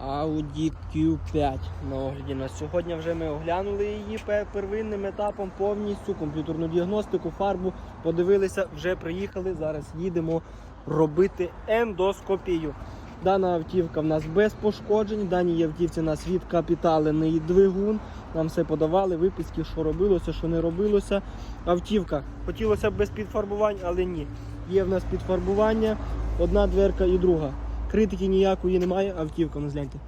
Audi Q5 на огляді. На сьогодні вже ми оглянули її первинним етапом повністю, комп'ютерну діагностику, фарбу. Подивилися, вже приїхали. Зараз їдемо робити ендоскопію. Дана автівка в нас без пошкоджень. Даній автівці у нас відкапіталений двигун. Нам все подавали, виписки, що робилося, що не робилося. Автівка хотілося б без підфарбувань, але ні. Є в нас підфарбування, одна дверка і друга. Критики ніякої немає, автівка, ну гляньте.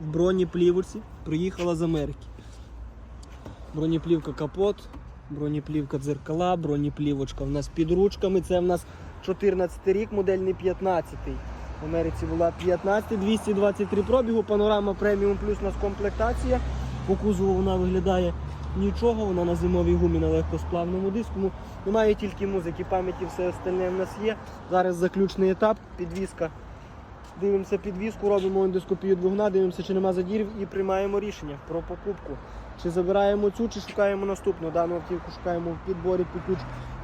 В бронеплівці приїхала з Америки. Бронеплівка капот, бронеплівка дзеркала, бронеплівочка в нас під ручками. Це в нас 14 рік, модель не 15. В Америці була 15, 223 пробігу, панорама преміум плюс у нас комплектація. По кузову вона виглядає нічого, вона на зимовій гумі на легкосплавному диску. Ну, Немає тільки музики, пам'яті, все остальне в нас є. Зараз заключний етап, підвізка. Дивимося підвізку, робимо ендоскопію двигуна, дивимося, чи нема задірів і приймаємо рішення про покупку. Чи забираємо цю, чи шукаємо наступну. Дану автівку шукаємо в підборі під ключ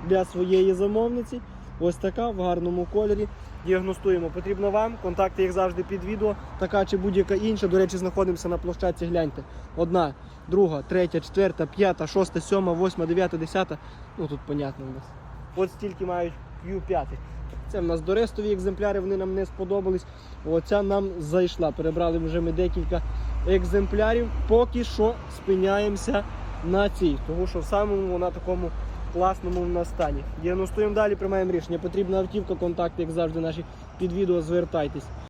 для своєї замовниці. Ось така в гарному кольорі. Діагностуємо. Потрібно вам. Контакти, як завжди, під відео. Така чи будь-яка інша. До речі, знаходимося на площадці. Гляньте. Одна, друга, третя, четверта, п'ята, шоста, сьома, восьма, дев'ята, десята. Ну тут понятно у нас. От стільки мають Q5. Це в нас дорестові екземпляри, вони нам не сподобались. Оця нам зайшла. Перебрали вже ми декілька екземплярів. Поки що спиняємося на цій, тому що в самому вона такому класному в нас стані. Діагностуємо далі, приймаємо рішення. Потрібна автівка, контакти, як завжди, наші під відео звертайтесь.